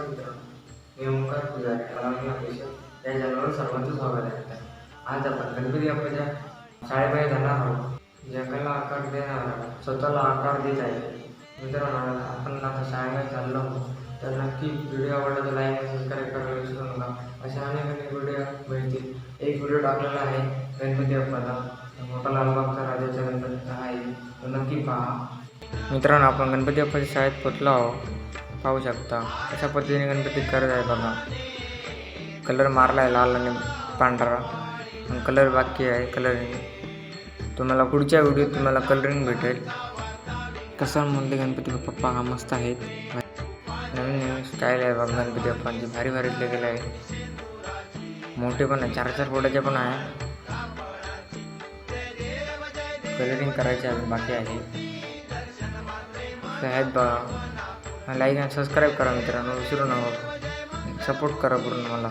नमस्कार मित्रांनो मी ओंकार पुजारी कलावणी ऑफिशियल या जन्मावर सर्वांचं स्वागत आहे. आज आपण गणपती बाप्पाच्या शाळेबाहेर जाणार आहोत. जगाला आकार देणार स्वतःला आकार देत आहे. मित्रांनो आपण आता शाळेमध्ये चाललो आहोत. तर नक्की व्हिडिओ आवडला तर लाईक सबस्क्राईब करायला विसरू नका. असे अनेक अनेक व्हिडिओ मिळतील. एक व्हिडिओ टाकलेला आहे गणपती बाप्पाचा. मोठा लालबागचा राजाचा गणपतीचा आहे. तो नक्की पहा. मित्रांनो आपण गणपती बाप्पाच्या शाळेत पोचलो आहोत. पाहू शकता. अशा पद्धतीने गणपती करत आहे बघा. कलर मारला आहे लाल आणि पांढरा. कलर बाकी आहे कलरिंग तुम्हाला पुढच्या व्हिडिओत तुम्हाला कलरिंग भेटेल. कसांमधले गणपती बाप्पा हा मस्त आहेत नवीन नवीन स्टाईल आहे बघा गणपती बाप्पांची भारी भारी गेले आहे. मोठे पण आहे. चार चार फोटाचे पण आहे. कलरिंग करायचे अजून बाकी आहे. आहेत बघा. लाईक आणि सबस्क्राईब करा मित्रांनो विसरू नका. सपोर्ट करा पूर्ण मला.